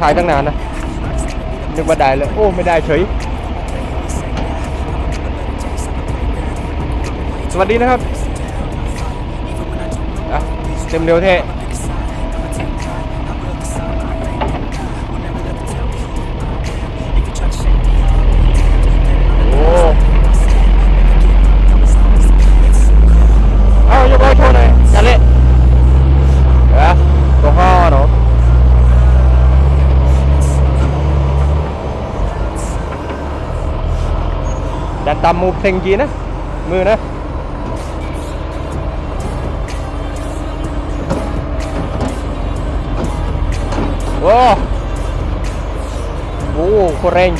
ถ่ายตั้งนานนะนึกว่าได้เลยโอ้ไม่ได้เฉย สวัสดีนะครับอะเต็มเร็วเท่ ตามมูเพลงจีนะ มือนะโอ้โหโคตรง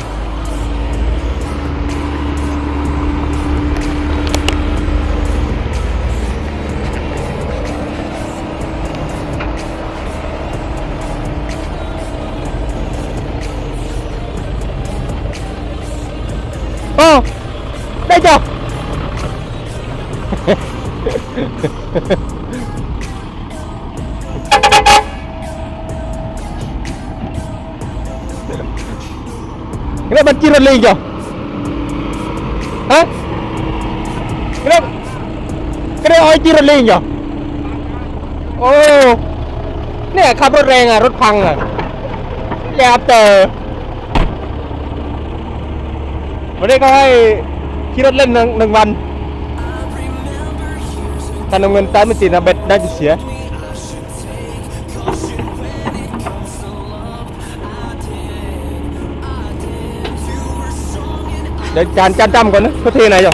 แรงโอ้ได้จ้ะ Kenapa baca rela je? Ha? Kenapa? Kenapa ai จีรลิงจ้ะโอ้เนี่ยขับรถแรงอะรถพังอะแย่เตอวันนี้ก็ให้ขี่รถเขาเทไห Kirot lên nâng nâng văn. Ta nâng ngân tám mươi tỷ là bệt đang chỉ xía. Để tràn trăm trăm còn nữa, có thi này rồi.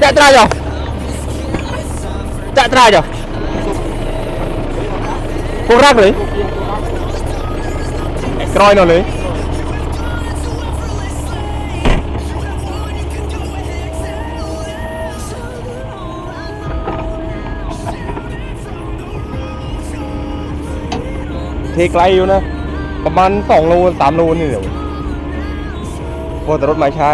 Chạy ra rồi. Chạy ra rồi. Cô rác đấy. Rồi nó đấy. เทไกลอยู่นะ ประมาณสองโลสามโลนี่เดี๋ยวโอ้แต่รถมาช้า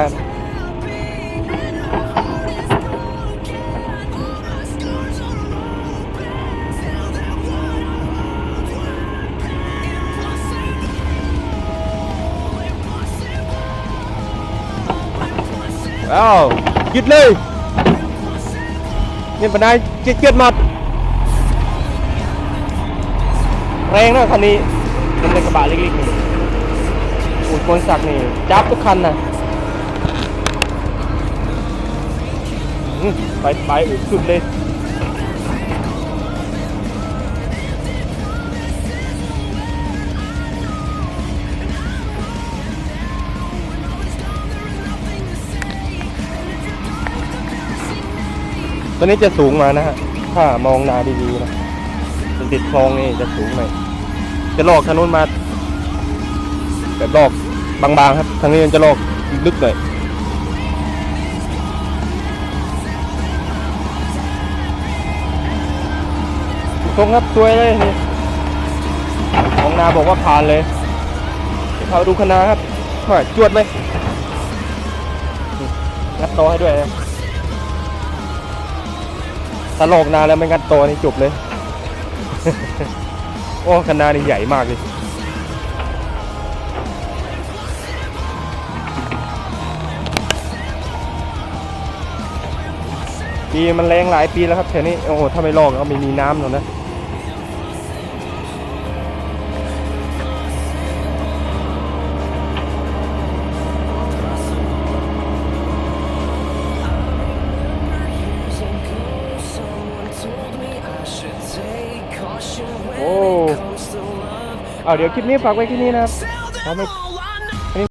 อ้าวยุดเลยเนี่ยปัญหาเกียดๆหมัด แรงนะคันนี้มันเป็นกระบะเล็กๆนี่อุดคนสักนี่จับทุกคันนะไปไปอุดสุดเลยตัวนี้จะสูงมานะฮะ ถ้ามองนาดีๆนะ มันติดคลองนี่จะสูงหน่อยจะลอกถนนมาแบบลอกบางๆครับทางนี้มันจะลอกลึกหน่อยตรงครับสวยเลยนี่ของนาบอกว่าผ่านเลยเดี๋ยวเขาดูคณะครับว่าจวดไหมงัดโตอให้ด้วยนะถ้าลอกนาแล้วไม่งัดโตอนี่จบเลย โอ้คณะนี่ใหญ่มากเลย ปีมันแรงหลายปีแล้วครับแถวนี้ โอ้โหถ้าไม่ลอกก็ไม่มีน้ำหรอกนะ เอาเดี๋ยวคลิปนี้ฝากไว้ที่นี่นะครับถ้าไม่